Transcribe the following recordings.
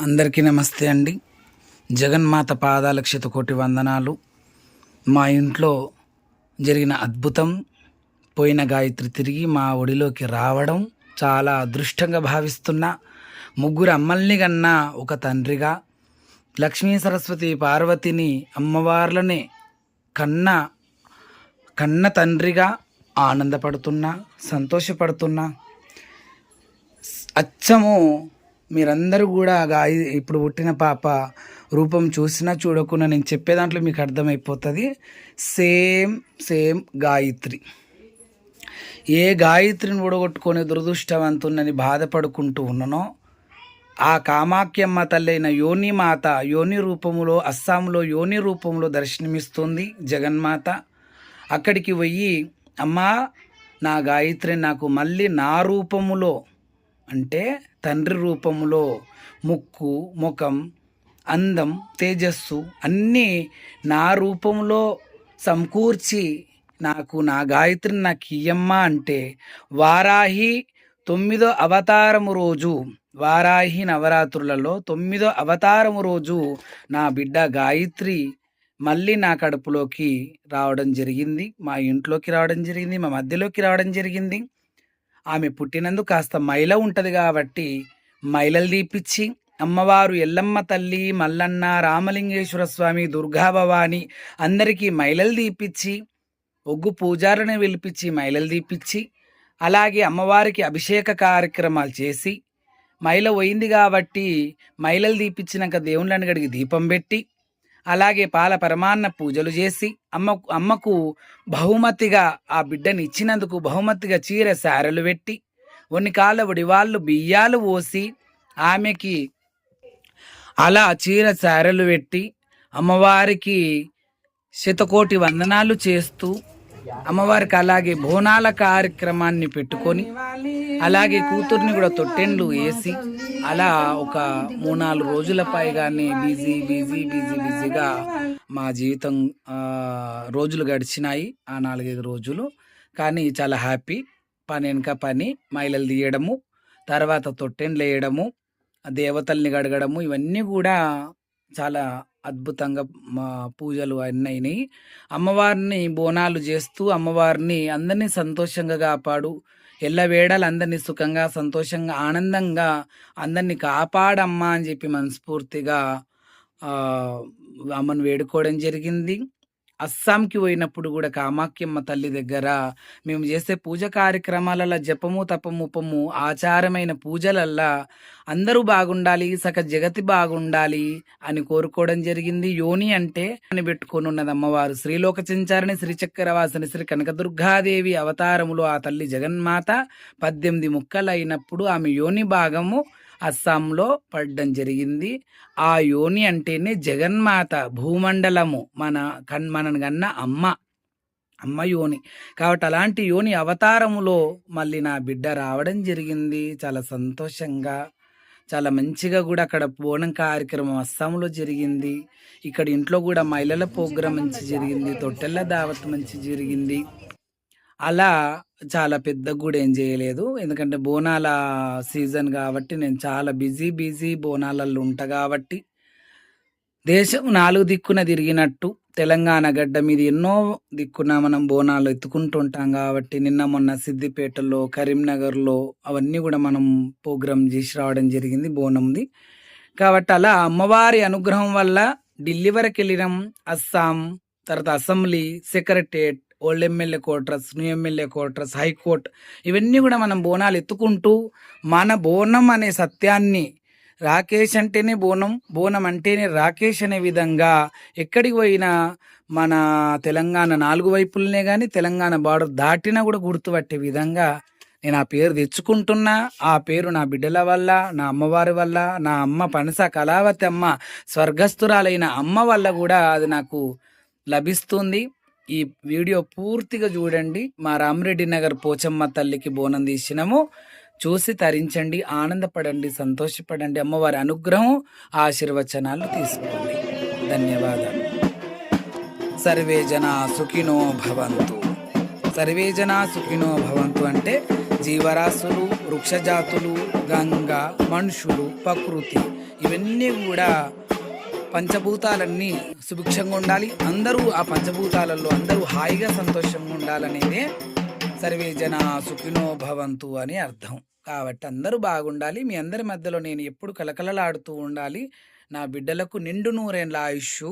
అందరికీ నమస్తే అండి. జగన్మాత పాదాలకు శతకోటి వందనాలు. మా ఇంట్లో జరిగిన అద్భుతం పోయిన గాయత్రి తిరిగి మా ఒడిలోకి రావడం చాలా అదృష్టంగా భావిస్తున్నా ముగ్గురు అమ్మల్ని కన్నా ఒక తండ్రిగా లక్ష్మీ సరస్వతి పార్వతిని అమ్మవార్లనే కన్న కన్న తండ్రిగా ఆనందపడుతున్నా సంతోషపడుతున్నా. అచ్చము మీరందరూ కూడా గాయ ఇప్పుడు పుట్టిన పాప రూపం చూసినా చూడకుండా నేను చెప్పే దాంట్లో మీకు అర్థమైపోతుంది. Same same Gayatri. ఏ గాయత్రిని ఊడగొట్టుకొని దురదృష్టవంతున్నని బాధపడుకుంటూ ఉన్ననో ఆ కామాఖ్యమ్మ తల్లైన యోని మాత యోని రూపములో అస్సాంలో యోని రూపంలో దర్శనమిస్తుంది జగన్మాత. అక్కడికి పోయి అమ్మా నా గాయత్రి నాకు మళ్ళీ నా రూపములో అంటే తండ్రి రూపంలో ముక్కు ముఖం అందం తేజస్సు అన్నీ నా రూపంలో సమకూర్చి నాకు నా గాయత్రిని నాకు ఇయ్యమ్మా అంటే వారాహి తొమ్మిదో అవతారము రోజు వారాహి నవరాత్రులలో తొమ్మిదో అవతారము రోజు నా బిడ్డ గాయత్రి మళ్ళీ నా కడుపులోకి రావడం జరిగింది మా ఇంట్లోకి రావడం జరిగింది మా మధ్యలోకి రావడం జరిగింది. ఆమె పుట్టినందు కాస్త మైల ఉంటుంది కాబట్టి మైలలు తీపిచ్చి అమ్మవారు ఎల్లమ్మ తల్లి మల్లన్న రామలింగేశ్వర స్వామి దుర్గాభవాని అందరికీ మైలలు తీపిచ్చి ఒగ్గు పూజారిని పిలిపించి మైలలు తీపిచ్చి అలాగే అమ్మవారికి అభిషేక కార్యక్రమాలు చేసి మైల పోయింది కాబట్టి మైలలు తీపిచ్చినాక దేవుళ్ళని గడికి దీపం పెట్టి అలాగే పాల పరమాన్న పూజలు చేసి అమ్మ అమ్మకు బహుమతిగా ఆ బిడ్డని ఇచ్చినందుకు బహుమతిగా చీర సారలు పెట్టి కొన్ని కాళ్ళ వాళ్ళు బియ్యాలు పోసి ఆమెకి అలా చీర సారలు పెట్టి అమ్మవారికి శతకోటి వందనాలు చేస్తూ అమ్మవారికి అలాగే బోనాల కార్యక్రమాన్ని పెట్టుకొని అలాగే కూతుర్ని కూడా తొట్టెండ్లు వేసి అలా ఒక మూడు నాలుగు రోజుల పైగానే బిజీ బిజీ బిజీ బిజీగా మా జీవితం రోజులు గడిచినాయి ఆ నాలుగైదు రోజులు. కానీ చాలా హ్యాపీ. పని వెనక పని మైలలు తీయడము తర్వాత తొట్టెండ్లు వేయడము దేవతల్ని గడగడము ఇవన్నీ కూడా చాలా అద్భుతంగా మా పూజలు అన్నీ అయినాయి. అమ్మవారిని బోనాలు చేస్తూ అమ్మవారిని అందరినీ సంతోషంగా కాపాడు. ఎల్లవేళలు అందరినీ సుఖంగా సంతోషంగా ఆనందంగా అందరినీ కాపాడమ్మా అని చెప్పి మనస్ఫూర్తిగా అమ్మను వేడుకోవడం జరిగింది. అస్సాంకి పోయినప్పుడు కూడా కామాఖ్యమ్మ తల్లి దగ్గర మేము చేసే పూజ కార్యక్రమాలలో జపము తపము ఉపము ఆచారమైన పూజలల్లా అందరూ బాగుండాలి సక జగతి బాగుండాలి అని కోరుకోవడం జరిగింది. యోని అంటే అని పెట్టుకొని ఉన్నది అమ్మవారు. శ్రీలోక చించారని శ్రీచక్రవాసిని శ్రీ కనకదుర్గాదేవి అవతారములో ఆ తల్లి జగన్మాత పద్దెనిమిది ముక్కలైనప్పుడు ఆమె యోని భాగము అస్సాంలో పడడం జరిగింది. ఆ యోని అంటేనే జగన్మాత భూమండలము. మన కన్ మనని కన్న అమ్మ. అమ్మ యోని. కాబట్టి అలాంటి యోని అవతారములో మళ్ళీ నా బిడ్డ రావడం జరిగింది. చాలా సంతోషంగా చాలా మంచిగా కూడా అక్కడ బోనం కార్యక్రమం అస్సాంలో జరిగింది. ఇక్కడ ఇంట్లో కూడా మహిళల ప్రోగ్రాం మంచి జరిగింది. తొట్టెల దావత్ మంచి జరిగింది. అలా చాలా పెద్ద కూడా ఏం చేయలేదు ఎందుకంటే బోనాల సీజన్ కాబట్టి నేను చాలా బిజీ బిజీ బోనాలలో ఉంటా కాబట్టి దేశం నాలుగు దిక్కున తిరిగినట్టు తెలంగాణ గడ్డ మీద ఎన్నో దిక్కున మనం బోనాలు ఎత్తుకుంటుంటాం కాబట్టి నిన్న మొన్న సిద్దిపేటలో కరీంనగర్లో అవన్నీ కూడా మనం ప్రోగ్రామ్ చేసి రావడం జరిగింది బోనంది. కాబట్టి అలా అమ్మవారి అనుగ్రహం వల్ల ఢిల్లీ వరకు వెళ్ళినాం అస్సాం తర్వాత assembly secretariat old MLA quarters new MLA quarters high court ఇవన్నీ కూడా మనం బోనాలు ఎత్తుకుంటూ మన బోనం అనే సత్యాన్ని రాకేష్ అంటేనే బోనం బోనం అంటేనే రాకేష్ అనే విధంగా ఎక్కడికి పోయినా మన తెలంగాణ నాలుగు వైపులనే కానీ తెలంగాణ బార్డర్ దాటినా కూడా గుర్తుపట్టే విధంగా నేను ఆ పేరు తెచ్చుకుంటున్నా. ఆ పేరు నా బిడ్డల వల్ల నా అమ్మవారి వల్ల నా అమ్మ పనస కళావతి అమ్మ స్వర్గస్థురాలైన అమ్మ వల్ల కూడా అది నాకు లభిస్తుంది. ఈ వీడియో పూర్తిగా చూడండి. మా రామరెడ్డి నగర్ పోచమ్మ తల్లికి బోనం తీసినాము. చూసి తరించండి ఆనందపడండి సంతోషపడండి. అమ్మవారి అనుగ్రహం ఆశీర్వచనాలు తీసుకోండి. ధన్యవాదాలు. సర్వే జన సుఖినో భవంతు. సర్వే జన సుఖినో భవంతు అంటే జీవరాశులు వృక్షజాతులు గంగ మనుషులు ప్రకృతి. ఇవన్నీ కూడా పంచభూతాలన్నీ సుభిక్షంగా ఉండాలి. అందరూ ఆ పంచభూతాలలో అందరూ హాయిగా సంతోషంగా ఉండాలనేదే సర్వే జన సుఖినో భవంతు అని అర్థం. కాబట్టి అందరూ బాగుండాలి. మీ అందరి మధ్యలో నేను ఎప్పుడు కలకలలాడుతూ ఉండాలి. నా బిడ్డలకు నిండు నూరేళ్ళ ఆయుష్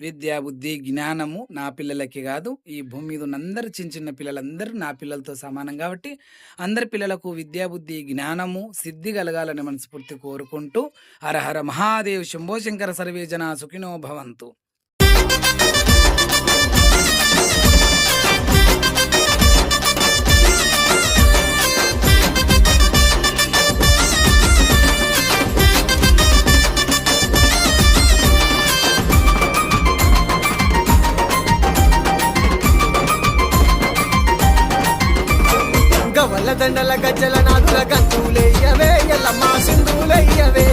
విద్య బుద్ధి జ్ఞానము నా పిల్లలకి కాదు. ఈ భూమి మీద ఉన్న అందరు చిన్న చిన్న పిల్లలందరూ నా పిల్లలతో సమానం కాబట్టి అందరి పిల్లలకు విద్యా బుద్ధి జ్ఞానము సిద్ధి కలగాలని మనస్ఫూర్తి కోరుకుంటూ హరహర మహాదేవ్ శంభోశంకర సర్వే జన సుఖినో భవంతు. దండల గజ్జల నాదుల గంతులయ్యవే ఎల్లమ్మ సింధులయ్యవే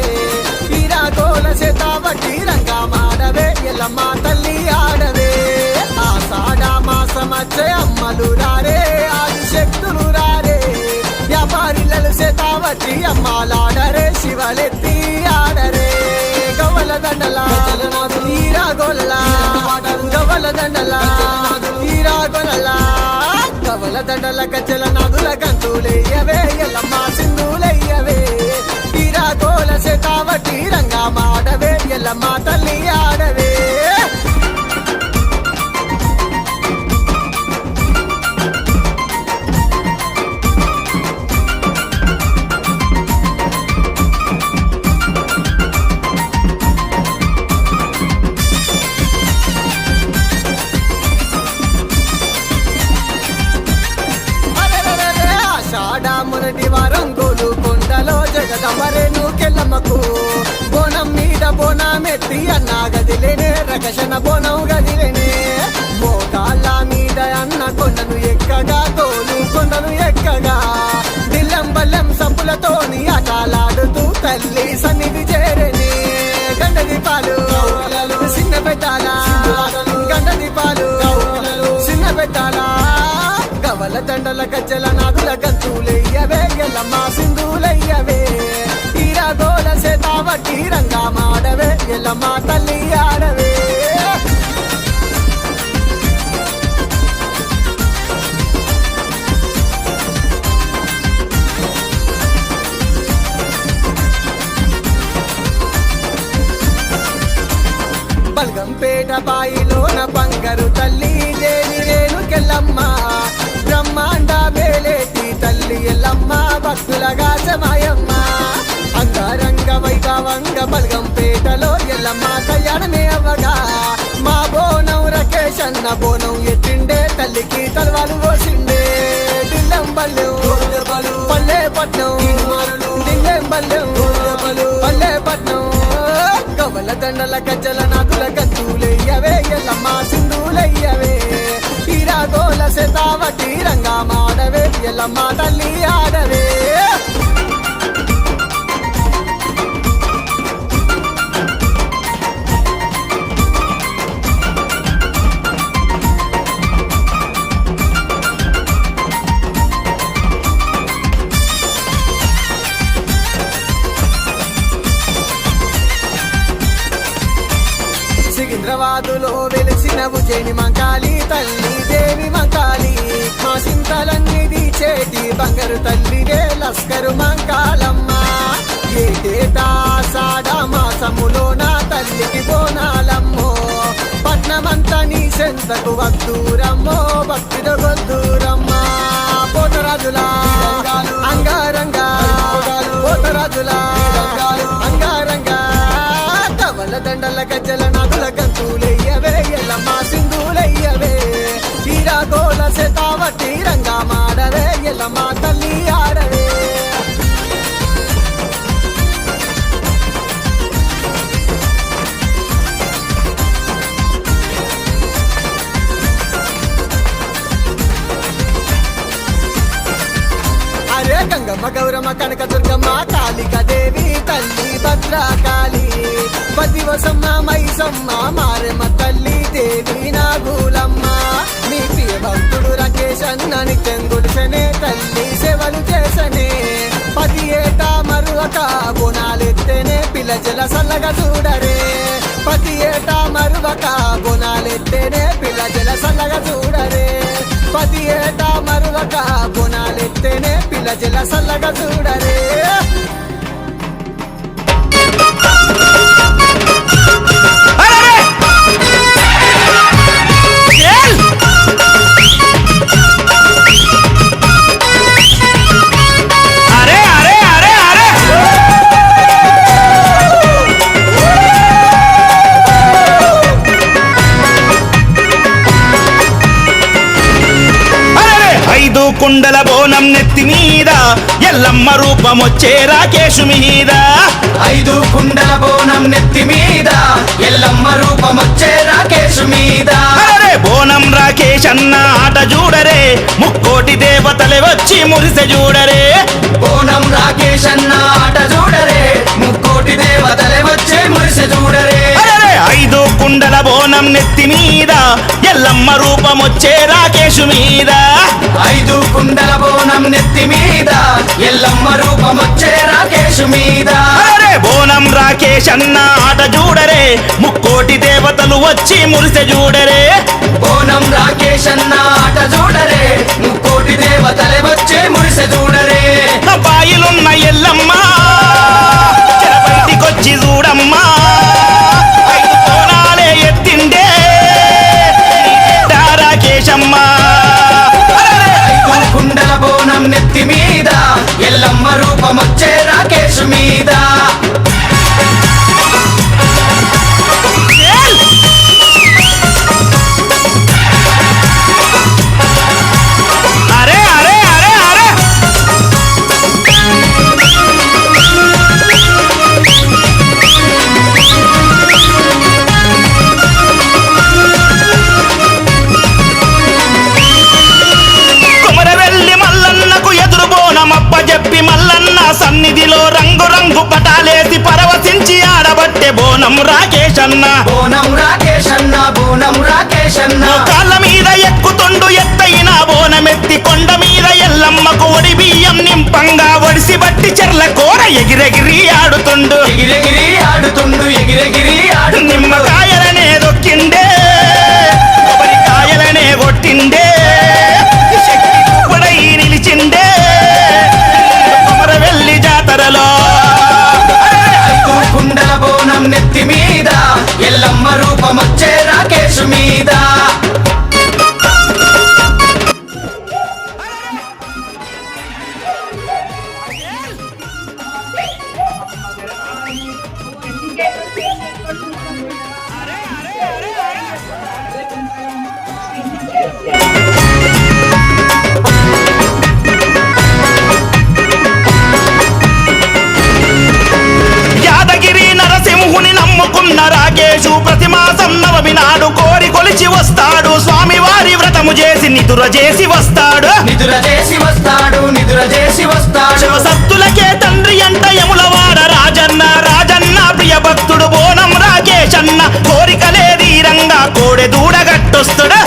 ఈరాగోల చేతాబట్టి రంగా మాడవే ఎల్లమ్మ తల్లి ఆడవే. ఆషాఢ మాసమచ్చే అమ్మలు రారే ఆది శక్తులు రారే. వ్యాపారిలలు చేతాబట్టి అమ్మాలాడరే శివలెత్తి ఆడరే. గవల దండల ఈరాగోల గవల దండల ఈరాగోల కవల దండల కచ్చల నదుల గంతులేయవే ఎల్లమ్మ సింధులయ్యవే. తీరా కోల శతావటి గదిలేనే రకషణ బోనం గదిలేనే మోకాళ్ళ మీద అన్న కొండను ఎక్కగా తోలు కొండను ఎక్కగా. దిల్లం బల్లం సబ్బులతోని ఆటలాడుతూ తల్లి సన్నిధి చేరని. గండది పాలు చిన్న పెట్టాల గండది పాలు చిన్న పెట్టాల గవల దండల గజ్జల నాగుల గంతులయ్యవే గెలమ్మ సింధులయ్యవే. తీరా గోల సేతావట్టి రంగా మాడవే ఎల్లమ్మ తల్లి రేణుకెళ్ళమ్మ బ్రహ్మాండ మేలేటి తల్లి ఎల్లమ్మ భక్తులగా సమాయమ్మ అంగరంగ వైభవంగ బల్గంపేటలో ఎల్లమ్మ కళ్యాణమే అవ్వగా మా బోనం రకేష్ అన్న బోనం ఎత్తిండే తల్లికి తలవాలు పోసిండే. దిల్లం బల్లెం పల్లె పట్నం దిల్లెం బల్లెం పల్లె పట్నం కవల దండల గజ్జల నాదుల గంతులయ్యవే ఎల్లమ్మ సింధులయ్యవే గోల శతావటి రంగా మాడవే ఎల్లమ్మ తల్లియా తల్లిదే లస్కరు ఏటేటా నా తల్లికి బోనాలమ్మో. పట్నమంతా నీ సెంతకు వద్దూరమ్మో భక్తితో వద్దూరమ్మా. పోతరాజులా అంగారంగా పోతరాజులా అంగారంగా. కవల దండల గజ్జల నదుల గంతులయ్యవే ఎల్లమ్మ సింధులయ్యవే. తీరా గోల శతావటి రంగా మాడవే ఎల్లమ్మ తల్లి భద్రకాళి పతివసమ్మ మైసమ్మ మారెమ్మ తల్లి దేవి నాగులమ్మ నీ ప్రియ భక్తుడు రాకేష్ అన్న నిత్యం గుడిసనే తల్లి సేవలు చేసనే. పది ఏటా మరువక గుణాలెత్తేనే పిల్ల జల సల్లగా చూడరే. పది ఏటా మరువక గుణాలెత్తేనే పిల్ల జల సల్లగా చూడరే. పది ఏటా మరువక గుణాలెత్తేనే పిల్ల జల సల్లగా చూడరే. వచ్చే రాకేశు మీద. ఐదు కుండల బోనం నెత్తి మీద. ఎల్లమ్మ రూపం వచ్చే రాకేష్ మీద. అరెరే! బోనం రాకేష్ అన్న ఆట చూడరే ముక్కోటి దేవతలే వచ్చి మురిసె చూడరే బోనం రాకేష్ అన్న ఆట చూడరే ముక్కోటి దేవతలే వచ్చే మురిసె చూడరే! ఐదు కుండల బోనం నెత్తి మీద ఎల్లమ్మ రూపం వచ్చే రాకేశు మీద. ఐదు కుండల బోనం నెత్తి మీద ఎల్లమ్మ రూపం వచ్చే రాకేష్ మీద. అరే బోనం రాకేష్ అన్న ఆట చూడరే ముక్కోటి దేవతలు వచ్చి మురిసె చూడరే బోనం రాకేష్ అన్న ఆట చూడరే ముక్కోటి దేవతలే వచ్చే మురిసె చూడరే బాయిలున్న ఎల్లమ్మ చెర బయటికొచ్చి చూడమ్మా. రాకేష్ అన్న బోనం రాకేష్ అన్న బోనం రాకేష్ అన్న కాళ్ళ మీద ఎక్కుతుండు ఎత్తైన బోనమెత్తి కొండ మీద ఎల్లమ్మకు ఒడి బియ్యం నింపంగా ఒడిసి బట్టి చెర్ల కూర ఎగిరెగిరి ఆడుతుండు. ఎగిరెగిరి ఆడుతుండు ఎగిరెగిరి ఆడుతుండు. నిమ్మకాయలనే దొక్కిండే నాడు కోరి కొలిచి వస్తాడు. స్వామివారి వ్రతము చేసి నిదుర చేసి వస్తాడు. నిదుర చేసి వస్తాడు నిదుర చేసి వస్తాడు. శివసత్తులకే తండ్రి అంట యములవాడ రాజన్న రాజన్న ప్రియ భక్తుడు బోనం రాకేశన్న. కోరికలే ధీరంగా కోడె దూడగట్టొస్తుడు.